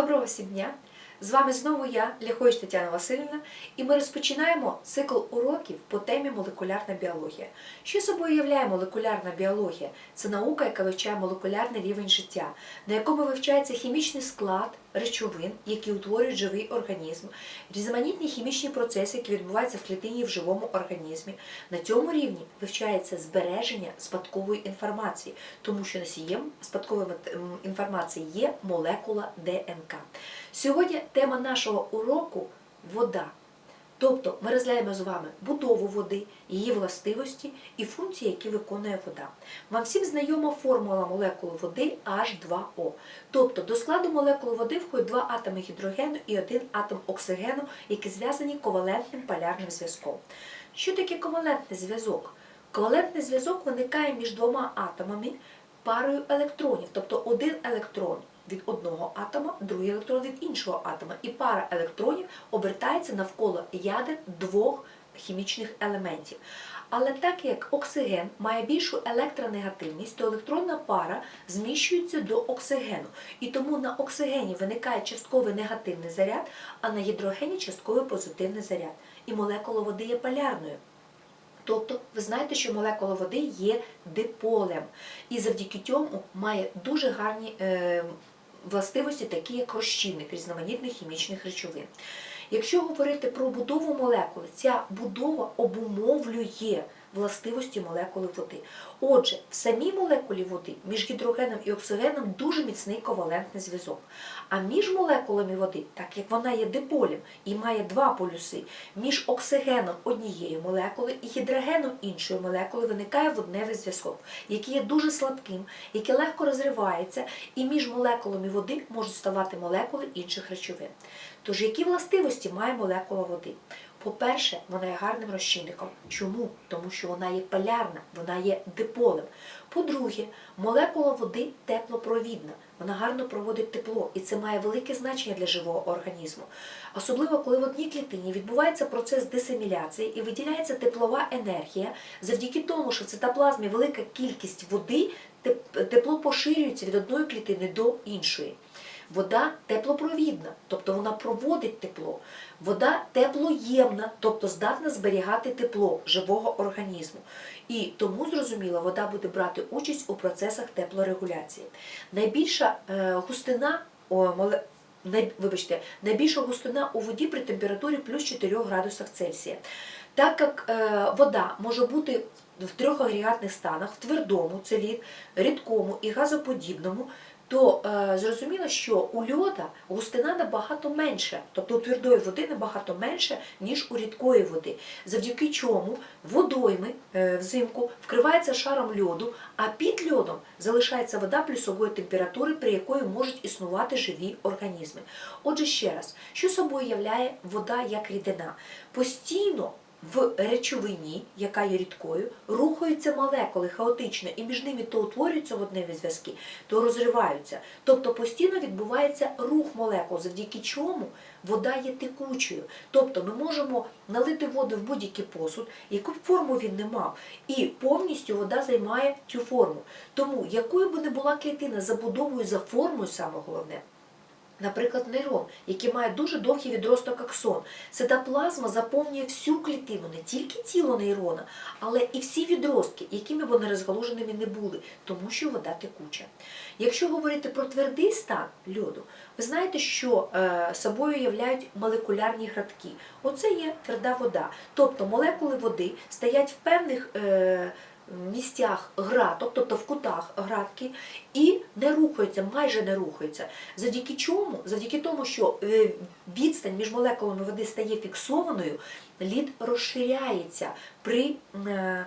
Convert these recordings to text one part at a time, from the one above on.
Доброго всім дня! З вами знову я, Ляхович Тетяна Васильівна, і ми розпочинаємо цикл уроків по темі молекулярна біологія. Що собою являє молекулярна біологія? Це наука, яка вивчає молекулярний рівень життя, на якому вивчається хімічний склад речовин, які утворюють живий організм, різноманітні хімічні процеси, які відбуваються в клітині в живому організмі. На цьому рівні вивчається збереження спадкової інформації, тому що носієм спадкової інформації є молекула ДНК. Сьогодні тема нашого уроку вода. Тобто ми розглядаємо з вами будову води, її властивості і функції, які виконує вода. Вам всім знайома формула молекули води H2O. Тобто до складу молекули води входять два атоми гідрогену і один атом оксигену, які зв'язані ковалентним полярним зв'язком. Що таке ковалентний зв'язок? Ковалентний зв'язок виникає між двома атомами парою електронів, тобто один електрон від одного атома, другий електрон від іншого атома. І пара електронів обертається навколо ядер двох хімічних елементів. Але так як оксиген має більшу електронегативність, то електронна пара зміщується до оксигену. І тому на оксигені виникає частковий негативний заряд, а на гідрогені частковий позитивний заряд. І молекула води є полярною. Тобто, ви знаєте, що молекула води є диполем, і завдяки цьому має дуже гарні е, властивості, такі як розчинник різноманітних хімічних речовин. Якщо говорити про будову молекули, ця будова обумовлює властивості молекули води. Отже, в самій молекулі води між гідрогеном і оксигеном дуже міцний ковалентний зв'язок. А між молекулами води, так як вона є диполем і має два полюси, між оксигеном однієї молекули і гідрогеном іншої молекули виникає водневий зв'язок, який є дуже слабким, який легко розривається, і між молекулами води можуть ставати молекули інших речовин. Тож, які властивості має молекула води? По-перше, вона є гарним розчинником. Чому? Тому що вона є полярна, вона є диполем. По-друге, молекула води теплопровідна. Вона гарно проводить тепло, і це має велике значення для живого організму. Особливо, коли в одній клітині відбувається процес дисеміляції і виділяється теплова енергія, завдяки тому, що в цитоплазмі велика кількість води, тепло поширюється від одної клітини до іншої. Вода теплопровідна, тобто вона проводить тепло. Вода теплоємна, тобто здатна зберігати тепло живого організму. І тому, зрозуміло, вода буде брати участь у процесах теплорегуляції. Найбільша е, густина, вибачте, найбільша густина у воді при температурі плюс 4 градусах Цельсія. Так як е, вода може бути в трьох агрегатних станах, в твердому, це лід, рідкому і газоподібному, то е, зрозуміло, що у льода густина набагато менша, тобто у твердої води набагато менша, ніж у рідкої води, завдяки чому водойми е, взимку вкривається шаром льоду, а під льодом залишається вода плюсової температури, при якої можуть існувати живі організми. Отже, ще раз, що собою являє вода як рідина? Постійно в речовині, яка є рідкою, рухаються молекули хаотично, і між ними то утворюються водневі зв'язки, то розриваються. Тобто постійно відбувається рух молекул, завдяки чому вода є текучою. Тобто ми можемо налити воду в будь-який посуд, яку б форму він не мав, і повністю вода займає цю форму. Тому якою би не була клітина забудовою за формою, саме головне. Наприклад, нейрон, який має дуже довгий відросток аксон. Цитоплазма заповнює всю клітину, не тільки тіло нейрона, але і всі відростки, якими вони розгалуженими не були, тому що вода текуча. Якщо говорити про твердий стан льоду, ви знаєте, що е, собою являють молекулярні градки. Оце є тверда вода. Тобто молекули води стоять в певних. Місцях граток, тобто в кутах градки, і не рухаються, майже не рухаються. Завдяки чому? Завдяки тому, що е, відстань між молекулами води стає фіксованою, лід розширяється при е,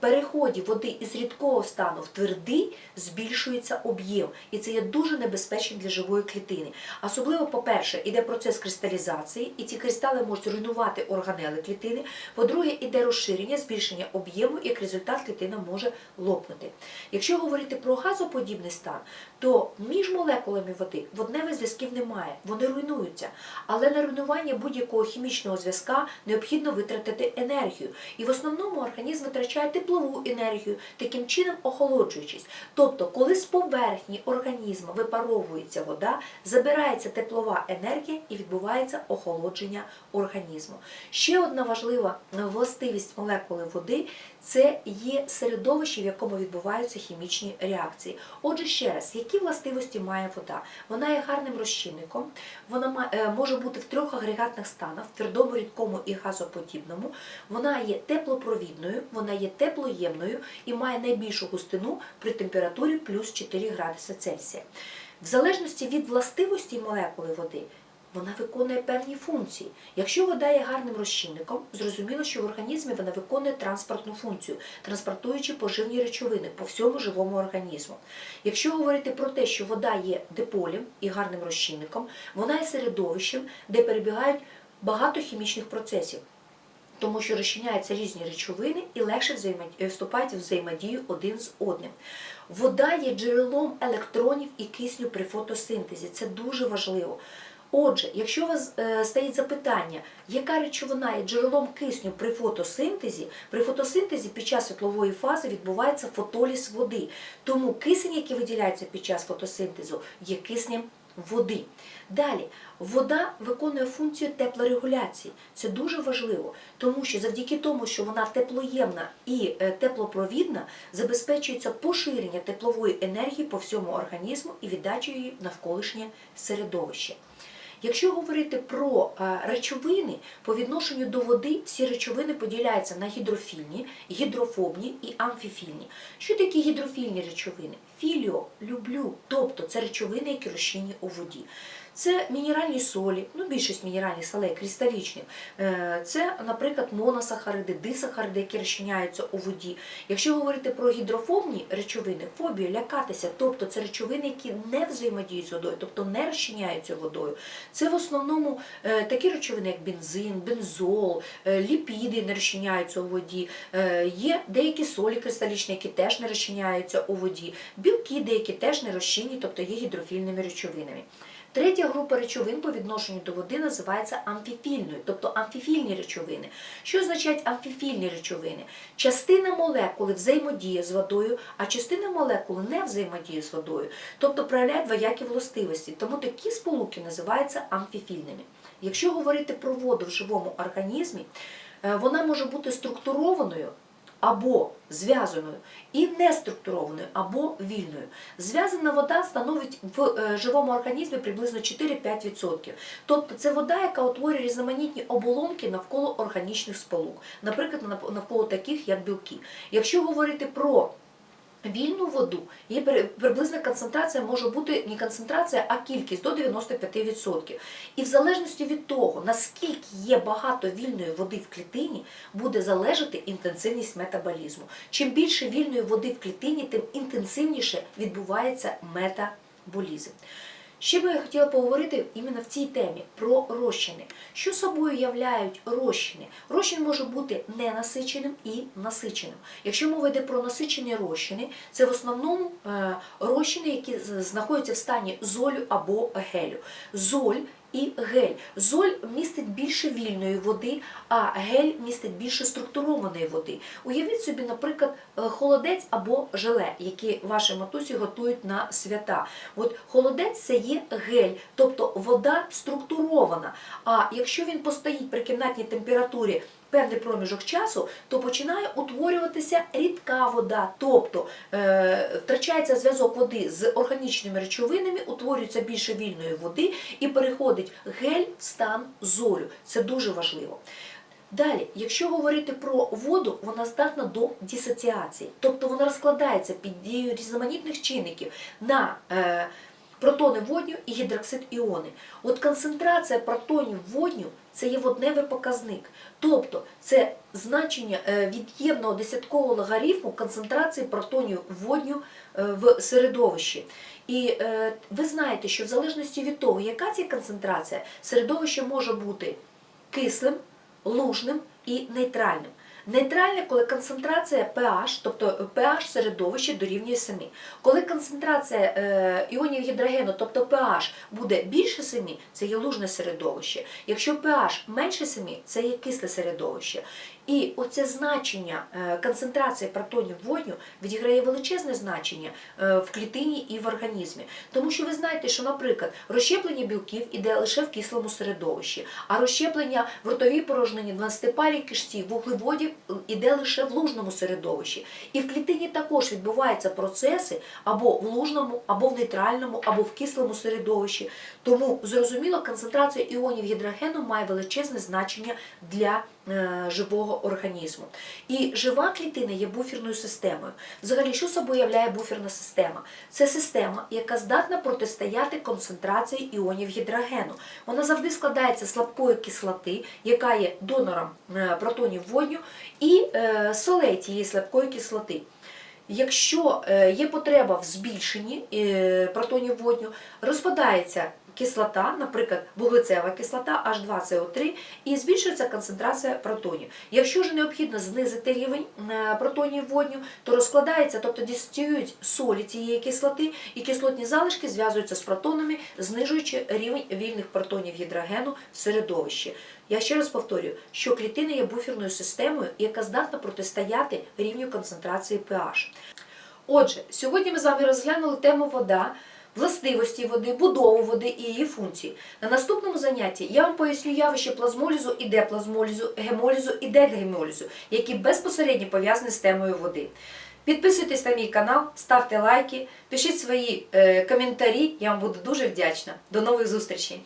переході води із рідкого стану в твердий, збільшується об'єм. І це є дуже небезпечним для живої клітини. Особливо, по-перше, іде процес кристалізації, і ці кристали можуть руйнувати органели клітини. По-друге, іде розширення, збільшення об'єму, як результат клітина може лопнути. Якщо говорити про газоподібний стан, то між молекулами води водневих зв'язків немає, вони руйнуються. Але на руйнування будь-якого хімічного зв'язка необхідно витратити енергію. І в основному організм витрачає теплову енергію, таким чином охолоджуючись. Тобто, коли з поверхні організму випаровується вода, забирається теплова енергія і відбувається охолодження організму. Ще одна важлива властивість молекули води це є середовище, в якому відбуваються хімічні реакції. Отже, ще раз, які властивості має вода? Вона є гарним розчинником, вона е, може бути в трьох агрегатних станах: твердому, рідкому і газоподібному. Вона є теплопровідною, вона є теплоємною і має найбільшу густину при температурі плюс 4 градуси Цельсія. В залежності від властивості молекули води. Вона виконує певні функції. Якщо вода є гарним розчинником, зрозуміло, що в організмі вона виконує транспортну функцію, транспортуючи поживні речовини по всьому живому організму. Якщо говорити про те, що вода є диполем і гарним розчинником, вона є середовищем, де перебігають багато хімічних процесів. Тому що розчиняються різні речовини і легше взаємо- вступають в взаємодію один з одним. Вода є джерелом електронів і кисню при фотосинтезі. Це дуже важливо. Отже, якщо у вас е, стоїть запитання, яка речовина є джерелом кисню при фотосинтезі, при фотосинтезі під час світлової фази відбувається фотоліз води. Тому кисень, який виділяється під час фотосинтезу, є киснем води. Далі, вода виконує функцію теплорегуляції. Це дуже важливо, тому що завдяки тому, що вона теплоємна і е, теплопровідна, забезпечується поширення теплової енергії по всьому організму і віддача її навколишнє середовище. Якщо говорити про е, речовини, по відношенню до води всі речовини поділяються на гідрофільні, гідрофобні і амфіфільні. Що такі гідрофільні речовини? Філіо, люблю, тобто це речовини, які розчинні у воді. Це мінеральні солі, ну більшість мінеральних солей, кристалічних. Е, Це, наприклад, моносахариди, дисахариди, які розчиняються у воді. Якщо говорити про гідрофобні речовини, фобію, лякатися, тобто це речовини, які не взаємодіють з водою, тобто не розчиняються водою. Це в основному е, такі речовини, як бензин, бензол, е, ліпіди не розчиняються у воді. Є деякі солі кристалічні, які теж не розчиняються у воді. Білки деякі теж не розчинні, тобто є гідрофільними речовинами. Третя група речовин по відношенню до води називається амфіфільною, тобто амфіфільні речовини. Що означають амфіфільні речовини? Частина молекули взаємодіє з водою, а частина молекули не взаємодіє з водою, тобто проявляє двоякі властивості. Тому такі сполуки називаються амфіфільними. Якщо говорити про воду в живому організмі, е, вона може бути структурованою або зв'язаною і неструктурованою або вільною. Зв'язана вода становить в е, живому організмі приблизно 4-5%. Тобто це вода, яка утворює різноманітні оболонки навколо органічних сполук, наприклад, навколо таких як білки. Якщо говорити про Вільну воду її приблизна концентрація може бути не концентрація, а кількість до 95%. І в залежності від того, наскільки є багато вільної води в клітині, буде залежати інтенсивність метаболізму. Чим більше вільної води в клітині, тим інтенсивніше відбувається метаболізм. Ще би я хотіла поговорити іменно в цій темі про розчини. Що собою являють розчини? Розчин може бути ненасиченим і насиченим. Якщо мова йде про насичені розчини, це в основному е, розчини, які знаходяться в стані золю або гелю. Золь і гель. Золь містить більше вільної води, а гель містить більше структурованої води. Уявіть собі, наприклад, е, холодець або желе, які ваші матусі готують на свята. От холодець це є гель, тобто вода структурована. А якщо він постоїть при кімнатній температурі певний проміжок часу, то починає утворюватися рідка вода, тобто е, втрачається зв'язок води з органічними речовинами, утворюється більше вільної води і переходить гель в стан золю. Це дуже важливо. Далі, якщо говорити про воду, вона здатна до дисоціації, тобто вона розкладається під дією різноманітних чинників на е, протони водню і гідроксид іони. От концентрація протонів водню це є водневий показник. Тобто це значення е, від'ємного десяткового логарифму концентрації протонів водню е, в середовищі. І е, ви знаєте, що в залежності від того, яка ця концентрація, середовище може бути кислим, лужним і нейтральним. Нейтральне, коли концентрація pH, тобто pH середовища дорівнює 7. Коли концентрація е, іонів гідрогену, тобто pH, буде більше 7, це є лужне середовище. Якщо pH менше 7, це є кисле середовище. І оце значення е, концентрації протонів водню відіграє величезне значення е, в клітині і в організмі. Тому що ви знаєте, що, наприклад, розщеплення білків іде лише в кислому середовищі, а розщеплення в ротовій порожнині, 12-палій кишці, вуглеводів іде лише в лужному середовищі. І в клітині також відбуваються процеси або в лужному, або в нейтральному, або в кислому середовищі. Тому зрозуміло, концентрація іонів гідрогену має величезне значення для е, живого організму. І жива клітина є буферною системою. Взагалі, що собою являє буферна система? Це система, яка здатна протистояти концентрації іонів гідрогену. Вона завжди складається з слабкої кислоти, яка є донором е, протонів водню, і е, солей тієї слабкої кислоти. Якщо е, є потреба в збільшенні е, протонів водню, розпадається кислота, наприклад, вуглецева кислота H2CO3, і збільшується концентрація протонів. Якщо ж необхідно знизити рівень е, протонів водню, то розкладається, тобто дистилюють солі цієї кислоти, і кислотні залишки зв'язуються з протонами, знижуючи рівень вільних протонів гідрогену в середовищі. Я ще раз повторюю, що клітина є буферною системою, яка здатна протистояти рівню концентрації pH. Отже, сьогодні ми з вами розглянули тему вода, властивості води, будову води і її функції. На наступному занятті я вам поясню явище плазмолізу і деплазмолізу, гемолізу і дегемолізу, які безпосередньо пов'язані з темою води. Підписуйтесь на мій канал, ставте лайки, пишіть свої е, коментарі, я вам буду дуже вдячна. До нових зустрічей!